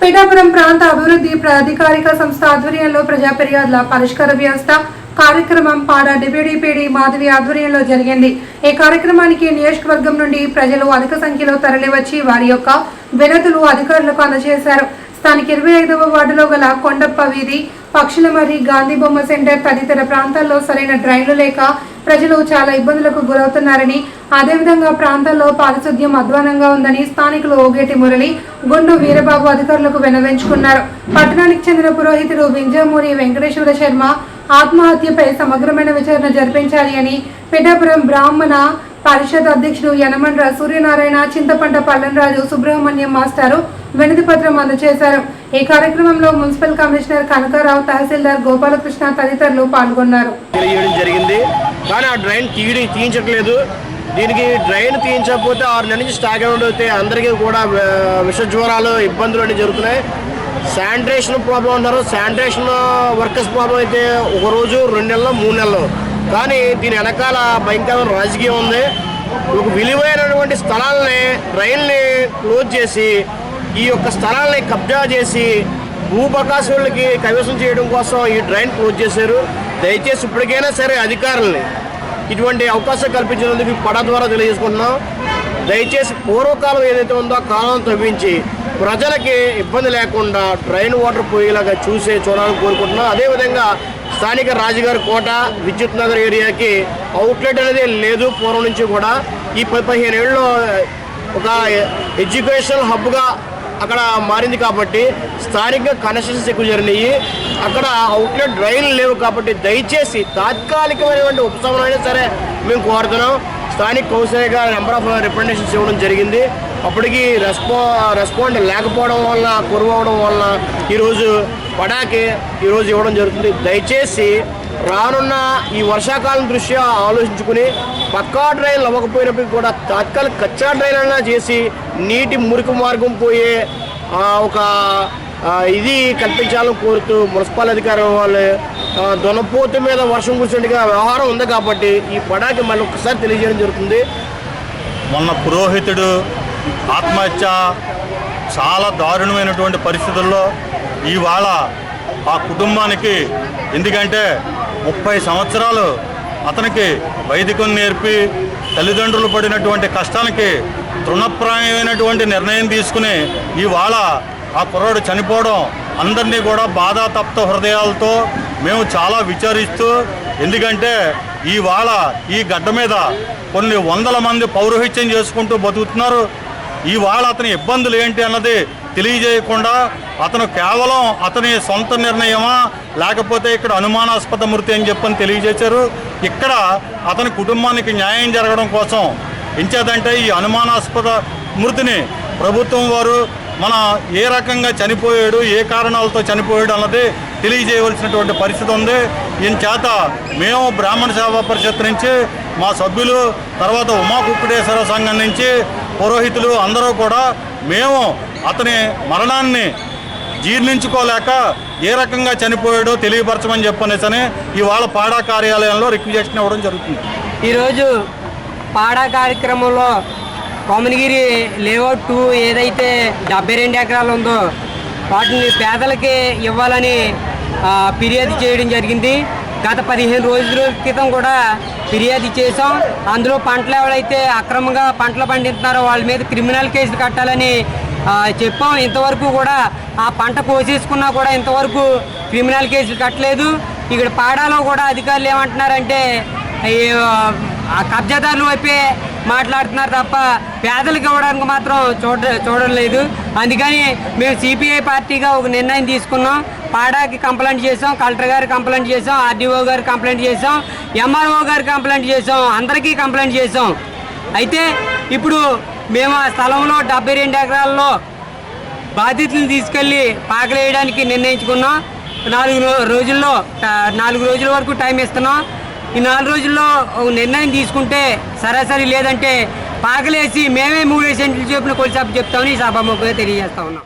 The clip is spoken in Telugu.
పీఠాపురం ప్రాంత అభివృద్ధి ప్రాధికారిక సంస్థ ఆధ్వర్యంలో ప్రజా ఫిర్యాదుల పరిష్కార వ్యవస్థ కార్యక్రమం పాడ డిప్యూటీపీడీ మాధవి ఆధ్వర్యంలో జరిగింది. ఈ కార్యక్రమానికి నియోజకవర్గం నుండి ప్రజలు అధిక సంఖ్యలో తరలివచ్చి వారి యొక్క వినతులు అధికారులకు అందజేశారు. స్థానిక ఇరవై ఐదవ వార్డులో గల కొండప్ప వీధి పక్షులమర్రి గాంధీ బొమ్మ సెంటర్ తదితర ప్రాంతాల్లో సరైన డ్రైన్లు లేక ప్రజలు చాలా ఇబ్బందులకు గురవుతున్నారని అదేవిధంగా ప్రాంతాల్లో పారిశుద్ధ్యం అధ్వానంగా ఉందని స్థానికులు ఓగేటి మురళి గుండు వీరబాబు అధికారులకు వినవించుకున్నారు. పట్టణానికి చెందిన పురోహితుడు వింజమూరి వెంకటేశ్వర శర్మ ఆత్మహత్యపై సమగ్రమైన విచారణ జరిపించాలి అని పిఠాపురం బ్రాహ్మణ పరిషత్ అధ్యక్షుడు యనమండ్ర సూర్యనారాయణ చింతపంట పల్లెనరాజు సుబ్రహ్మణ్యం మాస్టారు వినతి పత్రం అందజేశారు. ఈ కార్యక్రమంలో మున్సిపల్ కమిషనర్ కనకారావు తహసీల్దార్ గోపాలకృష్ణ తదితరులు పాల్గొన్నారు. జరిగింది. కానీ ఆ డ్రైన్ తీయడం తీయించట్లేదు. దీనికి డ్రైన్ తీయించకపోతే ఆరు నెలల నుంచి స్టాక్ అవుట్ అయితే అందరికీ కూడా విష జ్వరాలు ఇబ్బందులు అనేవి జరుగుతున్నాయి. శానిటేషన్ ప్రాబ్లం అంటారు. శానిటేషన్ వర్కర్స్ ప్రాబ్లం అయితే ఒక రోజు రెండు నెలలు మూడు నెలలు. కానీ దీని వెనకాల భయంకరమైన రాజకీయం ఉంది. ఒక విలువైనటువంటి స్థలాలని డ్రైన్ని క్లోజ్ చేసి ఈ యొక్క స్థలాల్ని కబ్జా చేసి భూపకాశులకి కైవసం చేయడం కోసం ఈ డ్రైన్ క్లోజ్ చేశారు. దయచేసి ఇప్పటికైనా సరే అధికారుల్ని ఇటువంటి అవకాశం కల్పించినందుకు పడ ద్వారా తెలియజేసుకుంటున్నాం. దయచేసి పూర్వకాలం ఏదైతే ఉందో కాలం తవ్వించి ప్రజలకి ఇబ్బంది లేకుండా డ్రైన్ వాటర్ పోయేలాగా చూసే చూడాలని కోరుకుంటున్నాం. అదేవిధంగా స్థానిక రాజుగారి కోట విద్యుత్ నగర్ ఏరియాకి అవుట్లెట్ అనేది లేదు పూర్వం నుంచి కూడా. ఈ పది పదిహేను ఏళ్ళలో ఒక ఎడ్యుకేషనల్ హబ్గా అక్కడ మారింది కాబట్టి స్థానిక కనెక్షన్స్ ఎక్కువ జరిగినాయి. అక్కడ అవుట్లెట్ రైళ్ళు లేవు కాబట్టి దయచేసి తాత్కాలికమైనటువంటి ఉపశమనం అయినా సరే మేము కోరుతున్నాం. స్థానిక కౌన్సిలర్గా నెంబర్ ఆఫ్ రిప్రజెంటేషన్స్ ఇవ్వడం జరిగింది. అప్పటికి రెస్పా రెస్పాండ్ లేకపోవడం వలన కురవడం వలన ఈరోజు పడాకి ఈరోజు ఇవ్వడం జరుగుతుంది. దయచేసి రానున్న ఈ వర్షాకాలం దృష్ట్యా ఆలోచించుకుని పక్కా డ్రైన్లు అవ్వకపోయినప్పటికీ కూడా తాత్కాలిక కచ్చా డ్రైన్ అయినా చేసి నీటి మురికి మార్గం పోయే ఒక ఇది కల్పించాలని కోరుతూ మున్సిపల్ అధికారి వాళ్ళు దొనపోతు మీద వర్షం కురిసినట్టుగా వ్యవహారం ఉంది కాబట్టి ఈ పడాకి మళ్ళీ ఒకసారి తెలియజేయడం జరుగుతుంది. మొన్న పురోహితుడు ఆత్మహత్య చాలా దారుణమైనటువంటి పరిస్థితుల్లో ఇవాళ ఆ కుటుంబానికి ఎందుకంటే ముప్పై సంవత్సరాలు అతనికి వైదికం నేర్పి తల్లిదండ్రులు పడినటువంటి కష్టానికి తృణప్రాయమైనటువంటి నిర్ణయం తీసుకుని ఇవాళ ఆ కుర్రాడు చనిపోవడం అందరినీ కూడా బాధాతప్త హృదయాలతో మేము చాలా విచారిస్తూ ఎందుకంటే ఇవాళ ఈ గడ్డ మీద కొన్ని వందల మంది పౌరోహిత్యం చేసుకుంటూ బతుకుతున్నారు. ఇవాళ అతని ఇబ్బందులు ఏంటి అన్నది తెలియజేయకుండా అతను కేవలం అతని సొంత నిర్ణయమా లేకపోతే ఇక్కడ అనుమానాస్పద మృతి అని చెప్పని తెలియజేశారు. ఇక్కడ అతని కుటుంబానికి న్యాయం జరగడం కోసం ఎంచేదంటే ఈ అనుమానాస్పద మృతిని ప్రభుత్వం వారు మన ఏ రకంగా చనిపోయాడు ఏ కారణాలతో చనిపోయాడు అన్నది తెలియజేయవలసినటువంటి పరిస్థితి ఉంది. ఈయన చేత మేము బ్రాహ్మణ సేవా పరిషత్ నుంచి మా సభ్యులు తర్వాత ఉమాకుక్కుటేశ్వర సంఘం నుంచి పురోహితులు అందరూ కూడా మేము అతని మరణాన్ని జీర్ణించుకోలేక ఏ రకంగా చనిపోయాడో తెలియపరచమని చెప్పనేసని ఇవాళ పాడా కార్యాలయంలో రిక్వెస్ట్ ఇవ్వడం జరుగుతుంది. ఈరోజు పాడా కార్యక్రమంలో కోమనగిరి లేఅవుట్ టూ ఏదైతే డెబ్బై రెండు ఎకరాలు ఉందో వాటిని పేదలకి ఇవ్వాలని ఫిర్యాదు చేయడం జరిగింది. గత పదిహేను రోజుల క్రితం కూడా ఫిర్యాదు చేసాం అందులో పంటలు ఎవరైతే అక్రమంగా పంటలు పండిస్తున్నారో వాళ్ళ మీద క్రిమినల్ కేసులు కట్టాలని చెప్పాం. ఇంతవరకు కూడా ఆ పంట కోసేసుకున్నా కూడా ఇంతవరకు క్రిమినల్ కేసులు కట్టలేదు. ఇక్కడ పాడాలో కూడా అధికారులు ఏమంటున్నారంటే కబ్జాదారులు వైపే మాట్లాడుతున్నారు తప్ప పేదలకు ఇవ్వడానికి మాత్రం చూడ చూడలేదు అందుకని మేము సిపిఐ పార్టీగా ఒక నిర్ణయం తీసుకున్నాం. పాడాకి కంప్లైంట్ చేసాం కలెక్టర్ గారు కంప్లైంట్ చేసాం ఆర్డీఓ గారికి కంప్లైంట్ చేసాం ఎంఆర్ఓ గారు కంప్లైంట్ చేసాం అందరికీ కంప్లైంట్ చేసాం అయితే ఇప్పుడు మేము ఆ స్థలంలో డెబ్బై రెండు ఎకరాల్లో బాధితులను తీసుకెళ్ళి పాకలేయడానికి నిర్ణయించుకున్నాం. నాలుగు రోజుల్లో నాలుగు రోజుల వరకు టైం ఇస్తున్నాం. ఈ నాలుగు రోజుల్లో ఒక నిర్ణయం తీసుకుంటే సరాసరి లేదంటే పాకలేసి మేమే మూడు సెంట్లు చెప్పిన కొలిసాపు చెప్తామని ఈ సభాముఖంగా తెలియజేస్తా ఉన్నాం.